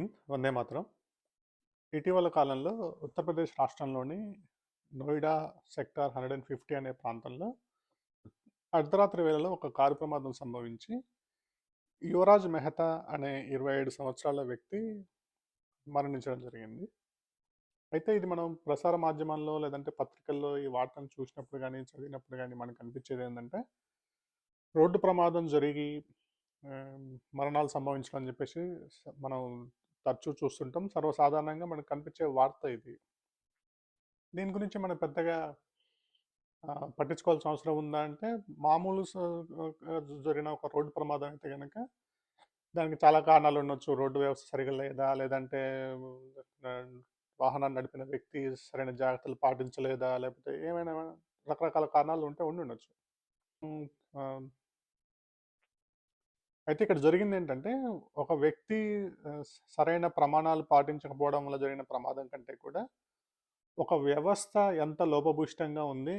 హింద్ వందే మాత్రం. ఇటీవల కాలంలో ఉత్తరప్రదేశ్ రాష్ట్రంలోని Noida sector hundred and fifty అనే ప్రాంతంలో అర్ధరాత్రి వేళలో ఒక కారు ప్రమాదం సంభవించి యువరాజ్ మెహతా అనే ఇరవై ఏడు సంవత్సరాల వ్యక్తి మరణించడం జరిగింది. అయితే ఇది మనం ప్రసార మాధ్యమాల్లో లేదంటే పత్రికల్లో ఈ వార్తను చూసినప్పుడు కానీ చదివినప్పుడు కానీ మనకు అనిపించేది ఏంటంటే రోడ్డు ప్రమాదం జరిగి మరణాలు సంభవించడం అని చెప్పేసి మనం తరచూ చూస్తుంటాం. సర్వసాధారణంగా మనకు కనిపించే వార్త ఇది. దీని గురించి మనం పెద్దగా పట్టించుకోవాల్సిన అవసరం ఉందా అంటే మామూలు జరిగిన ఒక రోడ్డు ప్రమాదం అయితే కనుక దానికి చాలా కారణాలు ఉండొచ్చు. రోడ్డు వ్యవస్థ సరిగా లేదా లేదంటే వాహనాన్ని నడిపిన వ్యక్తి సరైన జాగ్రత్తలు పాటించలేదా లేకపోతే ఏమైనా రకరకాల కారణాలు ఉంటే ఉండి ఉండొచ్చు అయితే ఇక్కడ జరిగింది ఏంటంటే ఒక వ్యక్తి సరైన ప్రమాణాలు పాటించకపోవడం వల్ల జరిగిన ప్రమాదం కంటే కూడా ఒక వ్యవస్థ ఎంత లోపభూష్టంగా ఉంది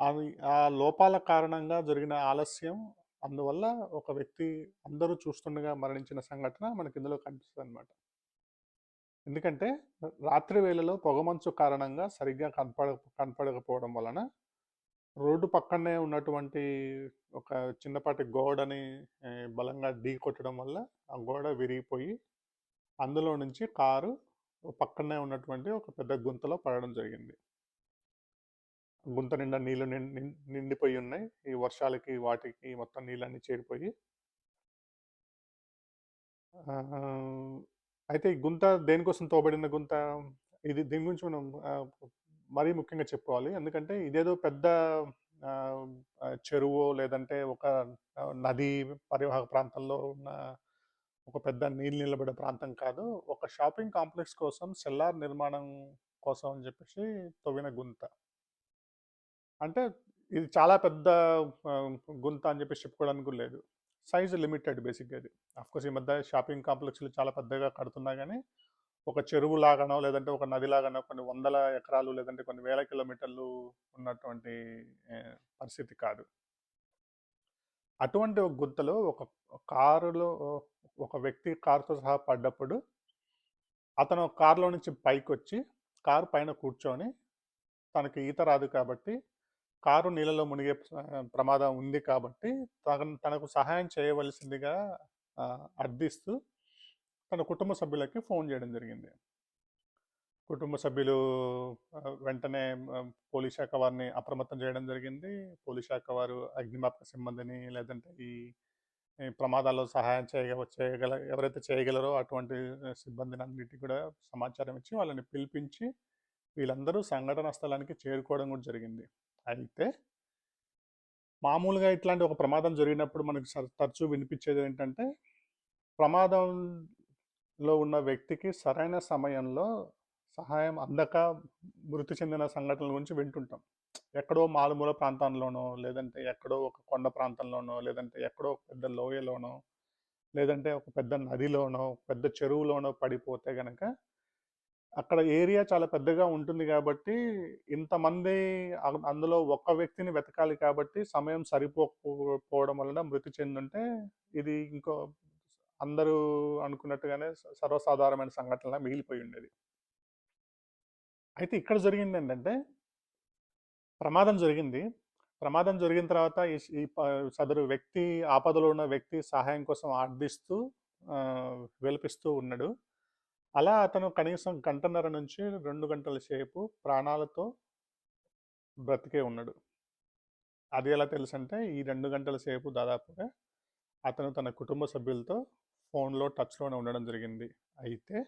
అది ఆ లోపాల కారణంగా జరిగిన ఆలస్యం అందువల్ల ఒక వ్యక్తి అందరూ చూస్తుండగా మరణించిన సంఘటన మనకి ఇందులో కనిపిస్తుంది అనమాట ఎందుకంటే రాత్రి వేళలో పొగమంచు కారణంగా సరిగ్గా కనపడ కనపడకపోవడం వలన రోడ్డు పక్కనే ఉన్నటువంటి ఒక చిన్నపాటి గోడని బలంగా ఢీ కొట్టడం వల్ల ఆ గోడ విరిగిపోయి అందులో నుంచి కారు పక్కనే ఉన్నటువంటి ఒక పెద్ద గుంతలో పడడం జరిగింది. గుంత నిండా నీళ్ళు నిండిపోయి ఉన్నాయి. ఈ వర్షాలకి వాటికి మొత్తం నీళ్ళన్నీ చేరిపోయి. అయితే ఈ గుంత దేనికోసం తోబడిన గుంత? ఇది దీని గురించి మనం మరీ ముఖ్యంగా చెప్పుకోవాలి. ఎందుకంటే ఇదేదో పెద్ద చెరువు లేదంటే ఒక నది పరివాహక ప్రాంతంలో ఉన్న ఒక పెద్ద నీళ్ళు నిలబడే ప్రాంతం కాదు. ఒక షాపింగ్ కాంప్లెక్స్ కోసం సెల్లార్ నిర్మాణం కోసం అని చెప్పేసి తవ్విన గుంత. అంటే ఇది చాలా పెద్ద గుంత అని చెప్పేసి చెప్పుకోవడానికి లేదు. సైజ్ లిమిటెడ్ బేసిక్గా ఇది కోర్స్ ఈ మధ్య షాపింగ్ కాంప్లెక్స్లు చాలా పెద్దగా కడుతున్నా కానీ ఒక చెరువు లాగానో లేదంటే ఒక నది లాగానో కొన్ని వందల ఎకరాలు లేదంటే కొన్ని వేల కిలోమీటర్లు ఉన్నటువంటి పరిస్థితి కాదు. అటువంటి ఒక గుంతలో ఒక కారులో ఒక వ్యక్తి కారుతో సహా పడ్డప్పుడు అతను కారులో నుంచి పైకి వచ్చి కారు పైన కూర్చొని తనకి ఈత రాదు కాబట్టి కారు నీళ్ళలో మునిగే ప్రమాదం ఉంది కాబట్టి తన తనకు సహాయం చేయవలసిందిగా అర్థిస్తూ తన కుటుంబ సభ్యులకి ఫోన్ చేయడం జరిగింది. కుటుంబ సభ్యులు వెంటనే పోలీస్ శాఖ వారిని అప్రమత్తం చేయడం జరిగింది. పోలీస్ శాఖ వారు అగ్నిమాపక సిబ్బందిని లేదంటే ఈ ప్రమాదాల్లో సహాయం చేయగ చేయగల ఎవరైతే చేయగలరో అటువంటి సిబ్బందిని అన్నిటికీ కూడా సమాచారం ఇచ్చి వాళ్ళని పిలిపించి వీళ్ళందరూ సంఘటన స్థలానికి చేరుకోవడం కూడా జరిగింది. అయితే మామూలుగా ఇట్లాంటి ఒక ప్రమాదం జరిగినప్పుడు మనకి తరచూ వినిపించేది ఏంటంటే ప్రమాదం లో ఉన్న వ్యక్తికి సరైన సమయంలో సహాయం అందక మృతి చెందిన సంఘటనల గురించి వింటుంటాం. ఎక్కడో మారుమూల ప్రాంతంలోనో లేదంటే ఎక్కడో ఒక కొండ ప్రాంతంలోనో లేదంటే ఎక్కడో ఒక పెద్ద లోయలోనో లేదంటే ఒక పెద్ద నదిలోనో పెద్ద చెరువులోనో పడిపోతే గనక అక్కడ ఏరియా చాలా పెద్దగా ఉంటుంది కాబట్టి ఇంతమంది అందులో ఒక్క వ్యక్తిని వెతకాలి కాబట్టి సమయం సరిపోకపోవడం వలన మృతి చెందుంటే ఇది ఇంకో అందరూ అనుకున్నట్టుగానే సర్వసాధారణమైన సంఘటనలా మిగిలిపోయి ఉండేది. అయితే ఇక్కడ జరిగింది ఏంటంటే ప్రమాదం జరిగింది. ప్రమాదం జరిగిన తర్వాత ఈ ఈ సదరు వ్యక్తి ఆపదలో ఉన్న వ్యక్తి సహాయం కోసం ఆర్థిస్తూ వెలిపిస్తూ విలపిస్తూ ఉన్నాడు. అలా అతను కనీసం గంటన్నర నుంచి రెండు గంటల సేపు ప్రాణాలతో బ్రతికే ఉన్నాడు. అది ఎలా తెలుసు అంటే ఈ రెండు గంటల సేపు దాదాపుగా అతను తన కుటుంబ సభ్యులతో ఫోన్లో టచ్లోనే ఉండడం జరిగింది. అయితే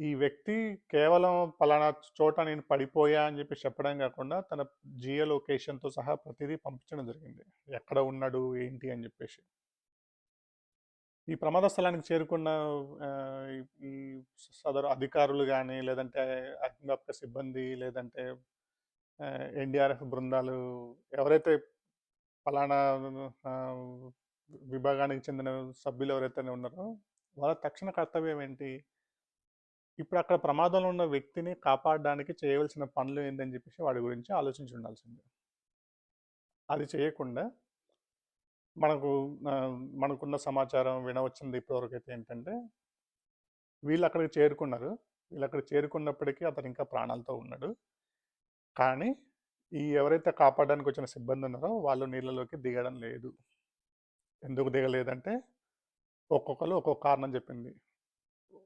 ఈ వ్యక్తి కేవలం పలానా చోట నేను పడిపోయా అని చెప్పి చెప్పడం కాకుండా తన జియో లొకేషన్తో సహా ప్రతిదీ పంపించడం జరిగింది. ఎక్కడ ఉన్నాడు ఏంటి అని చెప్పేసి. ఈ ప్రమాద స్థలానికి చేరుకున్న ఈ- సదరు అధికారులు కానీ లేదంటే అగ్నిమాపక సిబ్బంది లేదంటే ఎన్డీఆర్ఎఫ్ బృందాలు ఎవరైతే ఫలానా విభాగానికి చెందిన సభ్యులు ఎవరైతే ఉన్నారో వాళ్ళ తక్షణ కర్తవ్యం ఏంటి ఇప్పుడు అక్కడ ప్రమాదంలో ఉన్న వ్యక్తిని కాపాడడానికి చేయవలసిన పనులు ఏంటని చెప్పేసి వాడి గురించి ఆలోచించి ఉండాల్సిందే అది చేయకుండా మనకు మనకున్న సమాచారం వినవచ్చింది ఇప్పటివరకు అయితే ఏంటంటే వీళ్ళు అక్కడికి చేరుకున్నారు. వీళ్ళు అక్కడ చేరుకున్నప్పటికీ అతను ఇంకా ప్రాణాలతో ఉన్నాడు. కానీ ఈ ఎవరైతే కాపాడడానికి వచ్చిన సిబ్బంది ఉన్నారో వాళ్ళు నీళ్ళలోకి దిగడం లేదు. ఎందుకు దిగలేదంటే ఒక్కొక్కరు ఒక్కొక్క కారణం చెప్పింది.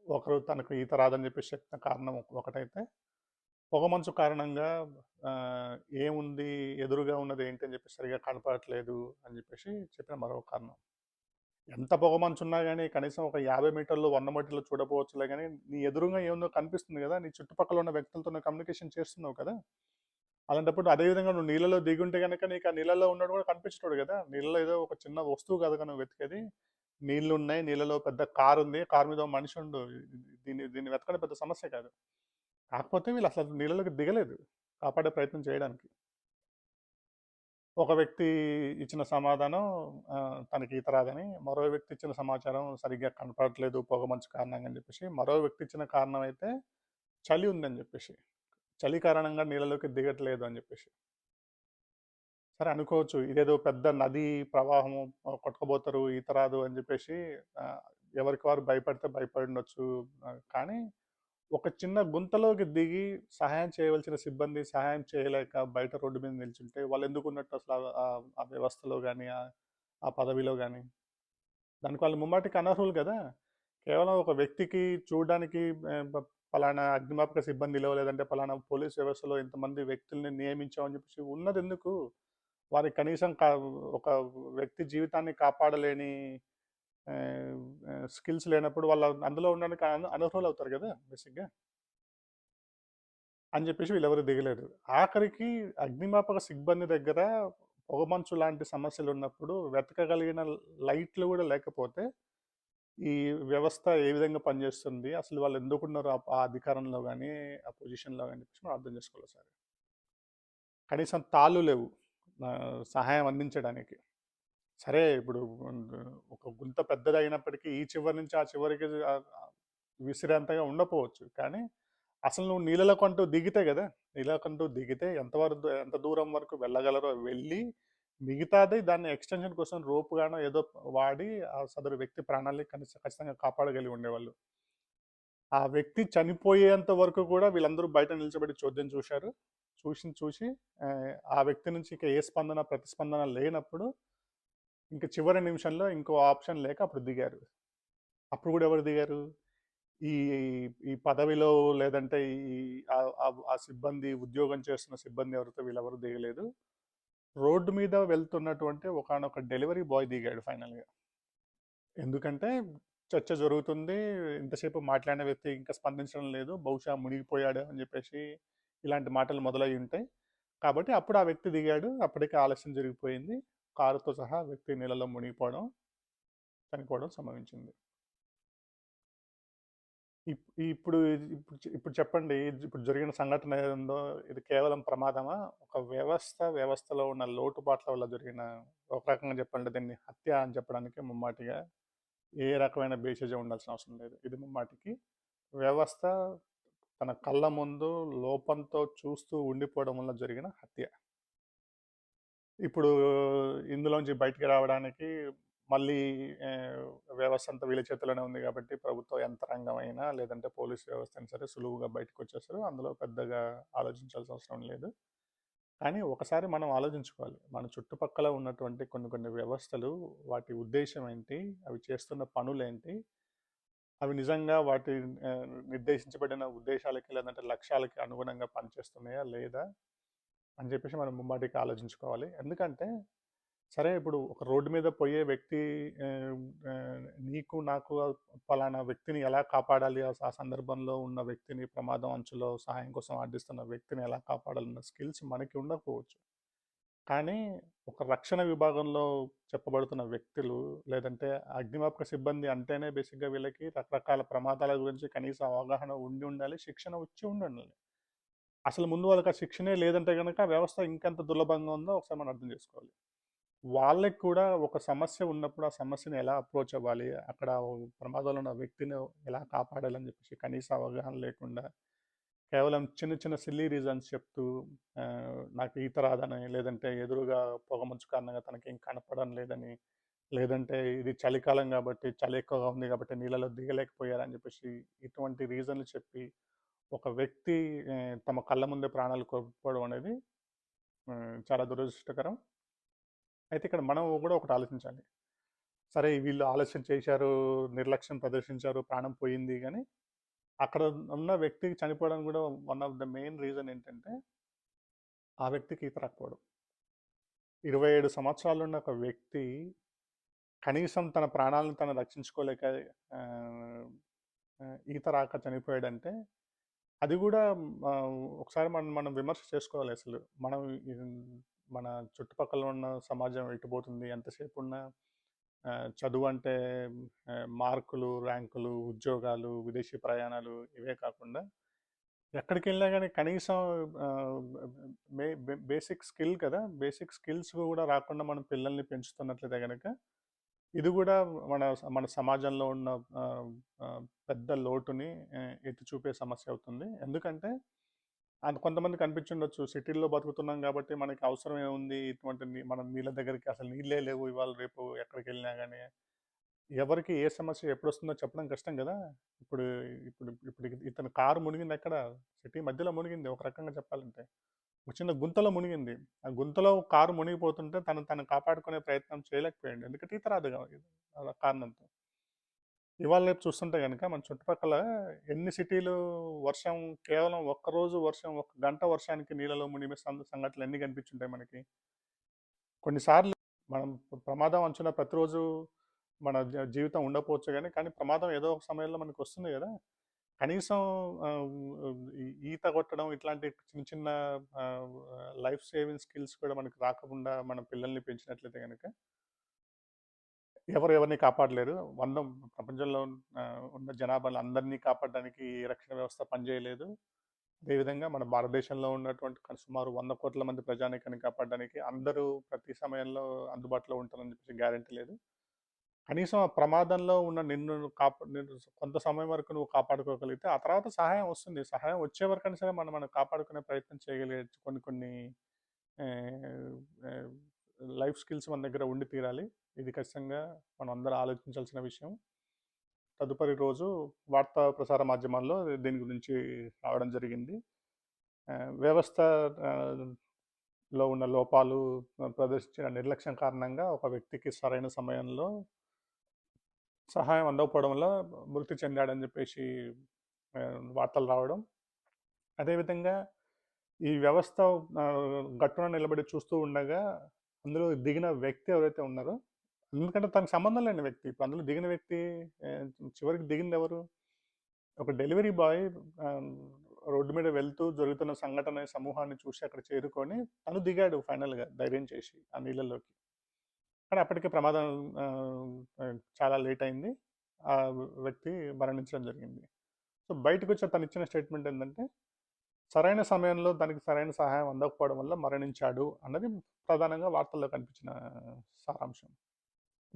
ఒకరు తనకు ఈత రాదని చెప్పేసి చెప్పిన కారణం ఒకటైతే పొగ పొగమంచు కారణంగా ఏముంది ఎదురుగా ఉన్నది ఏంటి అని చెప్పి సరిగా కనపడట్లేదు అని చెప్పేసి చెప్పిన మరో కారణం. ఎంత పొగమంచు ఉన్నా కానీ కనీసం ఒక 50 మీటర్లు, వంద మీటర్లు చూడపోవచ్చులే కానీ నీ ఎదురుగా ఏముందో కనిపిస్తుంది కదా నీ చుట్టుపక్కల ఉన్న వ్యక్తులతో కమ్యూనికేషన్ చేస్తున్నావు కదా! అలాంటప్పుడు అదే విధంగా నువ్వు నీళ్ళలో దిగుంటే కనుక నీకు ఆ నీళ్ళలో ఉన్నాడు కూడా కనిపించేటోడు కదా నీళ్ళలో ఏదో ఒక చిన్న వస్తువు కదా నువ్వు వెతికేది. నీళ్ళు ఉన్నాయి నీళ్ళలో పెద్ద కారు ఉంది కారు మీద మనిషి ఉండు. దీన్ని దీన్ని వెతకడం పెద్ద సమస్య కాదు. కాకపోతే వీళ్ళు అసలు నీళ్ళలోకి దిగలేదు. కాపాడే ప్రయత్నం చేయడానికి. ఒక వ్యక్తి ఇచ్చిన సమాధానం తనకి ఈత రాదని. మరో వ్యక్తి ఇచ్చిన సమాచారం సరిగ్గా కనపడట్లేదు పొగమంచు కారణంగా అని చెప్పేసి. మరో వ్యక్తి ఇచ్చిన కారణం అయితే చలి ఉందని చెప్పేసి. చలి కారణంగా నీళ్ళలోకి దిగట్లేదు అని చెప్పేసి. సరే అనుకోవచ్చు. ఇదేదో పెద్ద నది ప్రవాహము కొట్టకపోతారు కొట్టుకుపోతారు, ఈత రాదు అని చెప్పేసి ఎవరికి వారు భయపడితే భయపడుండొచ్చు. ఆహ్, కానీ ఒక చిన్న గుంతలోకి దిగి సహాయం చేయవలసిన సిబ్బంది సహాయం చేయలేక బయట రోడ్డు మీద నిల్చుంటే వాళ్ళు అసలు ఉన్నట్టు అసలు ఆ వ్యవస్థలో కానీ ఆ పదవిలో కానీ దానికి వాళ్ళు ముమ్మాటికి అనర్హులు కదా కేవలం ఒక వ్యక్తికి చూడడానికి పలానా అగ్నిమాపక సిబ్బందిలో లేదంటే పలానా పోలీస్ వ్యవస్థలో ఇంతమంది వ్యక్తుల్ని నియమించామని చెప్పేసి ఉన్నదెందుకు? వారికి కనీసం కా ఒక వ్యక్తి జీవితాన్ని కాపాడలేని స్కిల్స్ లేనప్పుడు వాళ్ళు అందులో ఉండడానికి అనర్హులు అవుతారు కదా బేసిక్‌గా. అని చెప్పేసి వీళ్ళెవరు దిగలేదు. ఆఖరికి అగ్నిమాపక సిబ్బంది దగ్గర పొగమంచు లాంటి సమస్యలు ఉన్నప్పుడు వెతకగలిగిన లైట్లు కూడా లేకపోతే, ఈ వ్యవస్థ ఏ విధంగా పనిచేస్తుంది? అసలు వాళ్ళు ఎందుకున్నారు ఆ ఆ అధికారంలో కానీ ఆ పొజిషన్‌లో కానీ చెప్పేసి మనం అర్థం చేసుకోవాలి సార్ కనీసం తాళ్ళు లేవు. సహాయం అందించడానికి. సరే ఇప్పుడు ఒక గుంత పెద్దదైనప్పటికీ ఈ చివరి నుంచి ఆ చివరికి విసిరేంతగా ఉండకపోవచ్చు. కానీ అసలు నువ్వు నీళ్ళలోకంటూ దిగితే కదా నీళ్ళకంటూ దిగితే ఎంతవరకు ఎంత దూరం వరకు వెళ్ళగలరో వెళ్ళి, మిగతాది దాన్ని ఎక్స్‌టెన్షన్ కోసం రోప్ గానో ఏదో వాడి ఆ సదరు వ్యక్తి ప్రాణాల్ని కనీసం ఖచ్చితంగా కాపాడగలిగి ఉండేవాళ్ళు. ఆ వ్యక్తి చనిపోయేంత వరకు కూడా వీళ్ళందరూ బయట నిల్చోబెట్టి చోద్యం చూశారు. చూసి చూసి ఆ వ్యక్తి నుంచి ఇక ఏ స్పందన, ప్రతిస్పందన లేనప్పుడు ఇంక చివరి నిమిషంలో ఇంకో ఆప్షన్ లేక అప్పుడు దిగారు. అప్పుడు కూడా ఎవరు దిగారు? ఈ ఈ పదవిలో లేదంటే ఈ ఆ సిబ్బంది ఉద్యోగం చేస్తున్న సిబ్బంది ఎవరితో వీళ్ళెవరు దిగలేదు. రోడ్డు మీద వెళ్తున్నటువంటి ఒకానొక డెలివరీ బాయ్ దిగాడు ఫైనల్‌గా. ఎందుకంటే చర్చ జరుగుతుంది. ఇంతసేపు మాట్లాడిన వ్యక్తి ఇంకా స్పందించడం లేదు. బహుశా మునిగిపోయాడు అని చెప్పేసి ఇలాంటి మాటలు మొదలయ్యుంటాయి. కాబట్టి అప్పుడు ఆ వ్యక్తి దిగాడు. అప్పటికే ఆలస్యం జరిగిపోయింది. కారుతో సహా వ్యక్తి నీళ్ళలో మునిగిపోవడం, చనిపోవడం సంభవించింది. ఇప్ ఇప్పుడు ఇప్పుడు ఇప్పుడు చెప్పండి. ఇప్పుడు జరిగిన సంఘటన ఏదో ఇది కేవలం ప్రమాదమా? ఒక వ్యవస్థ, వ్యవస్థలో ఉన్న లోటుపాట్ల వల్ల జరిగిన ఒక రకంగా చెప్పండి దీన్ని హత్య అని చెప్పడానికి ముమ్మాటిగా ఏ రకమైన బేసేజ్ ఉండాల్సిన అవసరం లేదు. ఇది ముమ్మాటికి వ్యవస్థ తన కళ్ళ ముందు లోపంతో చూస్తూ ఉండిపోవడం వల్ల జరిగిన హత్య. ఇప్పుడు ఇందులోంచి బయటికి రావడానికి మళ్ళీ వ్యవస్థ అంతా వీళ్ళ చేతిలోనే ఉంది కాబట్టి ప్రభుత్వ యంత్రాంగమైనా లేదంటే పోలీస్ వ్యవస్థ అయినా సరే సులువుగా బయటకొచ్చేస్తారు. అందులో పెద్దగా ఆలోచించాల్సిన అవసరం లేదు. కానీ ఒకసారి మనం ఆలోచించుకోవాలి. మన చుట్టుపక్కల ఉన్నటువంటి కొన్ని కొన్ని వ్యవస్థలు వాటి ఉద్దేశం ఏంటి? అవి చేస్తున్న పనులేంటి? అవి నిజంగా వాటి నిర్దేశించబడిన ఉద్దేశాలకి లేదంటే లక్ష్యాలకి అనుగుణంగా పనిచేస్తున్నాయా? లేదా? అని చెప్పేసి మనం ముమ్మాటికి ఆలోచించుకోవాలి. ఎందుకంటే సరే ఇప్పుడు ఒక రోడ్డు మీద పోయే వ్యక్తి నీకు నాకు పలానా వ్యక్తిని ఎలా కాపాడాలి? ఆ సందర్భంలో ఉన్న వ్యక్తిని ప్రమాదం అంచులో సహాయం కోసం ఆర్థిస్తున్న వ్యక్తిని ఎలా కాపాడాలన్న స్కిల్స్ మనకి ఉండకపోవచ్చు. కానీ ఒక రక్షణ విభాగంలో చెప్పబడుతున్న వ్యక్తులు లేదంటే అగ్నిమాపక సిబ్బంది అంటేనే బేసిక్‌గా వీళ్ళకి రకరకాల ప్రమాదాల గురించి కనీస అవగాహన ఉండి ఉండాలి. శిక్షణ వచ్చి ఉండాలి అసలు ముందు వాళ్ళకి ఆ శిక్షణే లేదంటే కనుక వ్యవస్థ ఇంకెంత దుర్లభంగా ఉందో ఒకసారి మనం అర్థం చేసుకోవాలి. వాళ్ళకి కూడా ఒక సమస్య ఉన్నప్పుడు ఆ సమస్యని ఎలా అప్రోచ్ అవ్వాలి? అక్కడ ప్రమాదంలో ఉన్న వ్యక్తిని ఎలా కాపాడాలని చెప్పేసి కనీస అవగాహన లేకుండా కేవలం చిన్న చిన్న సిల్లీ రీజన్స్ చెప్తూ నాకు ఈత రాదని లేదంటే ఎదురుగా పొగమంచు కారణంగా తనకేం కనపడడం లేదని లేదంటే ఇది చలికాలం కాబట్టి చలి ఎక్కువగా ఉంది కాబట్టి నీళ్ళలో దిగలేకపోయారని చెప్పేసి ఇటువంటి రీజన్లు చెప్పి ఒక వ్యక్తి తమ కళ్ళ ముందే ప్రాణాలు కోల్పోవడం అనేది చాలా దురదృష్టకరం అయితే ఇక్కడ మనం కూడా ఒకటి ఆలోచించాలి. సరే వీళ్ళు ఆలస్యం చేశారు నిర్లక్ష్యం ప్రదర్శించారు ప్రాణం పోయింది కానీ అక్కడ ఉన్న వ్యక్తికి చనిపోవడానికి కూడా one of the main reason ఏంటంటే ఆ వ్యక్తికి ఈత రాకపోవడం. ఇరవై ఏడు సంవత్సరాలు ఉన్న ఒక వ్యక్తి కనీసం తన ప్రాణాలను తను రక్షించుకోలేక ఈత రాక చనిపోయాడంటే అది కూడా ఒకసారి మనం మనం విమర్శ చేసుకోవాలి అసలు. మనం మన చుట్టుపక్కల ఉన్న సమాజం ఎటుపోతుంది ఎంతసేపు ఉన్న చదువు అంటే మార్కులు ర్యాంకులు ఉద్యోగాలు విదేశీ ప్రయాణాలు ఇవే కాకుండా ఎక్కడికి వెళ్ళినా కానీ కనీసం బేసిక్ స్కిల్ కదా బేసిక్ స్కిల్స్ కూడా రాకుండా మనం పిల్లల్ని పెంచుతున్నట్లయితే కనుక ఇది కూడా మన మన సమాజంలో ఉన్న పెద్ద లోటుని ఎత్తి చూపే సమస్య అవుతుంది. ఎందుకంటే అంత కొంతమంది కనిపించుండొచ్చు సిటీల్లో బతుకుతున్నాం కాబట్టి మనకి అవసరం ఏముంది ఇటువంటి మనం మన నీళ్ళ దగ్గరికి అసలు నీళ్ళే లేవు. ఇవాళ రేపు ఎక్కడికి వెళ్ళినా కానీ ఎవరికి ఏ సమస్య ఎప్పుడు వస్తుందో చెప్పడం కష్టం కదా! ఇప్పుడు ఇప్పుడు ఇప్పుడు ఇతను కారు మునిగింది ఎక్కడ? సిటీ మధ్యలో మునిగింది. ఒక రకంగా చెప్పాలంటే. ఒక చిన్న గుంతలో మునిగింది. ఆ గుంతలో కారు మునిగిపోతుంటే తను తను కాపాడుకునే ప్రయత్నం చేయలేకపోయాడు ఎందుకంటే ఈత రాదు కారణంతో. ఇవాళ రేపు చూస్తుంటే కనుక మన చుట్టుపక్కల ఎన్ని సిటీలు వర్షం కేవలం ఒక్కరోజు వర్షం ఒక గంట వర్షానికి నీళ్ళలో మునిగే సంఘటనలు ఎన్ని కనిపించుంటాయి మనకి? కొన్నిసార్లు మనం ప్రమాదం అంచున ప్రతిరోజు మన జీవితం ఉండకపోవచ్చు కానీ కానీ ప్రమాదం ఏదో ఒక సమయంలో మనకు వస్తుంది కదా కనీసం ఈ- ఈత కొట్టడం ఇట్లాంటి చిన్న చిన్న లైఫ్ సేవింగ్ స్కిల్స్ కూడా మనకి రాకుండా మన పిల్లల్ని పెంచినట్లయితే కనుక ఎవరు ఎవరిని కాపాడలేరు. వంద ప్రపంచంలో ఉన్న జనాభాలు అందరినీ కాపాడడానికి రక్షణ వ్యవస్థ పనిచేయలేదు. అదేవిధంగా మన భారతదేశంలో ఉన్నటువంటి సుమారు వంద కోట్ల మంది ప్రజానీకాన్ని కాపాడడానికి అందరూ ప్రతి సమయంలో అందుబాటులో ఉంటారని చెప్పేసి గ్యారంటీ లేదు. కనీసం ఆ ప్రమాదంలో ఉన్న నిన్ను కాపా కొంత సమయం వరకు నువ్వు కాపాడుకోగలిగితే ఆ తర్వాత సహాయం వస్తుంది. సహాయం వచ్చే వరకైనా సరే మనం మనం కాపాడుకునే ప్రయత్నం చేయగలిగే కొన్ని కొన్ని లైఫ్ స్కిల్స్ మన దగ్గర ఉండి తీరాలి. ఇది ఖచ్చితంగా మనం అందరూ ఆలోచించాల్సిన విషయం. తదుపరి రోజు వార్తా ప్రసార మాధ్యమాల్లో దీని గురించి రావడం జరిగింది. వ్యవస్థ లో ఉన్న లోపాలు ప్రదర్శించిన నిర్లక్ష్యం కారణంగా ఒక వ్యక్తికి సరైన సమయంలో సహాయం అందకపోవడం వల్ల మృతి చెందాడని చెప్పేసి వార్తలు రావడం. అదేవిధంగా ఈ వ్యవస్థ గట్టున నిలబడి చూస్తూ ఉండగా అందులో దిగిన వ్యక్తి ఎవరైతే ఉన్నారో ఎందుకంటే తనకు సంబంధం లేని వ్యక్తి. ఇప్పుడు అందులో దిగిన వ్యక్తి చివరికి దిగింది ఎవరు? ఒక డెలివరీ బాయ్ రోడ్డు మీద వెళ్తూ జరుగుతున్న సంఘటన సమూహాన్ని చూసి అక్కడ చేరుకొని తను దిగాడు ఫైనల్గా ధైర్యం చేసి ఆ నీళ్ళలోకి కానీ అప్పటికే ప్రమాదం చాలా లేట్ అయింది. ఆ వ్యక్తి మరణించడం జరిగింది. సో బయటకు వచ్చి తను ఇచ్చిన స్టేట్మెంట్ ఏంటంటే సరైన సమయంలో దానికి సరైన సహాయం అందకపోవడం వల్ల మరణించాడు అన్నది ప్రధానంగా వార్తల్లో కనిపించిన సారాంశం.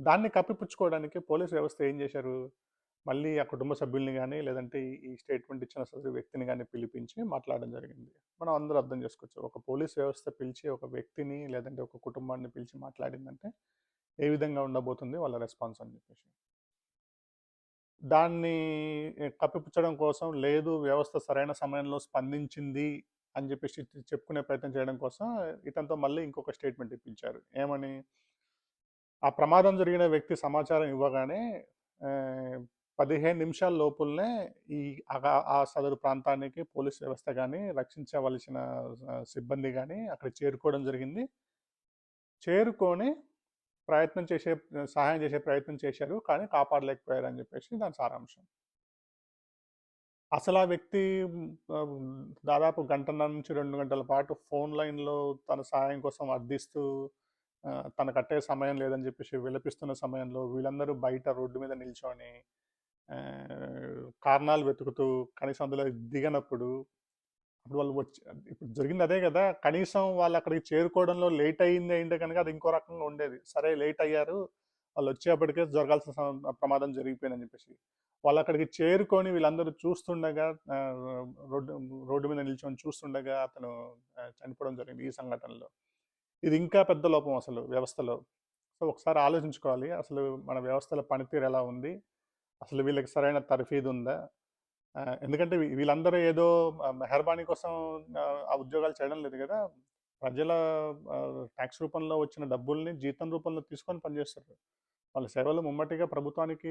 దాన్ని కప్పిపుచ్చుకోవడానికి పోలీస్ వ్యవస్థ ఏం చేశారు? మళ్ళీ ఆ కుటుంబ సభ్యుల్ని కానీ లేదంటే ఈ- స్టేట్మెంట్ ఇచ్చిన సదరు వ్యక్తిని కానీ పిలిపించి మాట్లాడడం జరిగింది. మనం అందరూ అర్థం చేసుకోవచ్చు. ఒక పోలీస్ వ్యవస్థ పిలిచి ఒక వ్యక్తిని లేదంటే ఒక కుటుంబాన్ని పిలిచి మాట్లాడిందంటే ఏ విధంగా ఉండబోతుంది వాళ్ళ రెస్పాన్స్ అని చెప్పేసి. దాన్ని కప్పిపుచ్చడం కోసం లేదు వ్యవస్థ సరైన సమయంలో స్పందించింది అని చెప్పేసి చెప్పుకునే ప్రయత్నం చేయడం కోసం ఇతనితో మళ్ళీ ఇంకొక స్టేట్మెంట్ ఇప్పించారు. ఏమని? ఆ ప్రమాదం జరిగిన వ్యక్తి సమాచారం ఇవ్వగానే పదిహేను నిమిషాల లోపులనే ఈ ఆ- సదరు ప్రాంతానికి పోలీస్ వ్యవస్థ కానీ రక్షించవలసిన సిబ్బంది కానీ అక్కడ చేరుకోవడం జరిగింది. చేరుకొని ప్రయత్నం చేసే సహాయం చేసే ప్రయత్నం చేశారు. కానీ కాపాడలేకపోయారు అని చెప్పేసి దాని సారాంశం. అసలు ఆ వ్యక్తి దాదాపు గంటన్నర నుంచి రెండు గంటల పాటు ఫోన్ లైన్లో తన సహాయం కోసం అర్థిస్తూ తన కట్టే సమయం లేదని చెప్పేసి విలపిస్తున్న సమయంలో వీళ్ళందరూ బయట రోడ్డు మీద నిల్చొని కారణాలు వెతుకుతూ కనీసం అందులో దిగనప్పుడు అప్పుడు వాళ్ళు వచ్చి ఇప్పుడు జరిగింది అదే కదా కనీసం వాళ్ళు అక్కడికి చేరుకోవడంలో లేట్ అయ్యింది అయింటే కనుక అది ఇంకో రకంగా ఉండేది. సరే లేట్ అయ్యారు. వాళ్ళు వచ్చేప్పటికే జరగాల్సిన ప్రమాదం జరిగిపోయిందని చెప్పేసి. వాళ్ళు అక్కడికి చేరుకొని వీళ్ళందరూ చూస్తుండగా రోడ్డు రోడ్డు మీద నిల్చొని చూస్తుండగా అతను చనిపోవడం జరిగింది ఈ సంఘటనలో. ఇది ఇంకా పెద్ద లోపం అసలు వ్యవస్థలో. సో ఒకసారి ఆలోచించుకోవాలి. అసలు మన వ్యవస్థల పనితీరు ఎలా ఉంది? అసలు వీళ్ళకి సరైన తర్ఫీదు ఉందా? ఎందుకంటే వీళ్ళందరూ ఏదో మెహర్బానీ కోసం ఆ, ఉద్యోగాలు చేయడం లేదు కదా. ప్రజల ట్యాక్స్ రూపంలో వచ్చిన డబ్బుల్ని జీతం రూపంలో తీసుకొని పనిచేస్తారు వాళ్ళ సేవలు ముమ్మటిగా ప్రభుత్వానికి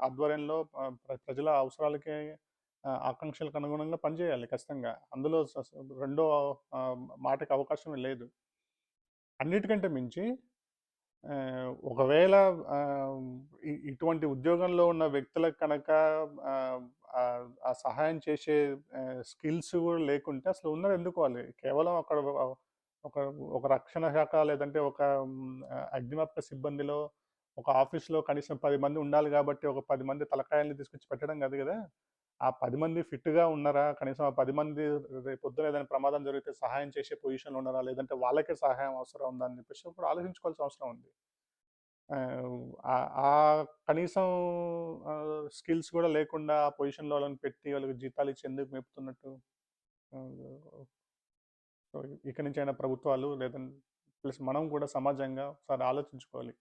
ఆధ్వర్యంలో ప్ర- ప్రజల అవసరాలకి ఆకాంక్షలకు అనుగుణంగా పనిచేయాలి ఖచ్చితంగా. అందులో రెండో మాటకి అవకాశం లేదు. అన్నిటికంటే మించి ఒకవేళ ఇటువంటి ఉద్యోగంలో ఉన్న వ్యక్తులకు కనుక ఆ, సహాయం చేసే స్కిల్స్ కూడా లేకుంటే అసలు ఉన్నది ఎందుకు వాళ్ళు? కేవలం అక్కడ ఒక- ఒక రక్షణ శాఖ లేదంటే ఒక అగ్నిమాపక సిబ్బందిలో ఒక ఆఫీస్లో కనీసం పది మంది ఉండాలి కాబట్టి ఒక పది మంది తలకాయల్ని తీసుకొచ్చి పెట్టడం కాదు కదా? ఆ పది మంది ఫిట్గా ఉన్నారా? కనీసం ఆ పది మంది రేపు పొద్దున ఏదైనా ప్రమాదం జరిగితే సహాయం చేసే పొజిషన్లో ఉన్నారా? లేదంటే వాళ్ళకే సహాయం అవసరం ఉందా? అని చెప్పేసి ఇప్పుడు ఆలోచించుకోవాల్సిన అవసరం ఉంది. ఆ కనీసం స్కిల్స్ కూడా లేకుండా ఆ పొజిషన్లో వాళ్ళని పెట్టి వాళ్ళకి జీతాలు ఇచ్చి ఎందుకు మెప్పుతున్నట్టు ఇక్కడి నుంచి అయినా ప్రభుత్వాలు లేదంటే ప్లస్ మనం కూడా సమాజంగా ఒకసారి ఆలోచించుకోవాలి.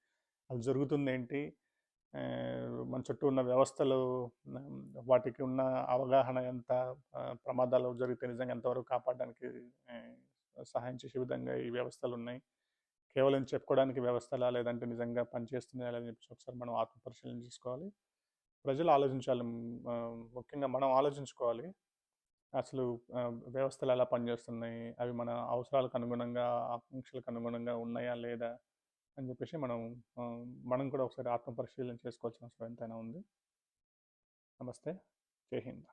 అది జరుగుతుంది ఏంటి మన చుట్టూ ఉన్న వ్యవస్థలు వాటికి ఉన్న అవగాహన ఎంత ప్రమాదాలు జరిగితే నిజంగా ఎంతవరకు కాపాడడానికి సహాయం చేసే విధంగా ఈ వ్యవస్థలు ఉన్నాయి. కేవలం చెప్పుకోవడానికి వ్యవస్థలా లేదంటే నిజంగా పనిచేస్తున్నాయా లేదని చెప్పి ఒకసారి మనం ఆత్మపరిశీలన చేసుకోవాలి. ప్రజలు ఆలోచించాలి ముఖ్యంగా మనం ఆలోచించుకోవాలి. అసలు వ్యవస్థలు ఎలా పనిచేస్తున్నాయి? అవి మన అవసరాలకు అనుగుణంగా ఆకాంక్షలకు అనుగుణంగా ఉన్నాయా లేదా? అని చెప్పేసి మనం మనం కూడా ఒకసారి ఆత్మపరిశీలన చేసుకోవాల్సిన అవసరం ఎంతైనా ఉంది. నమస్తే. జై హింద్.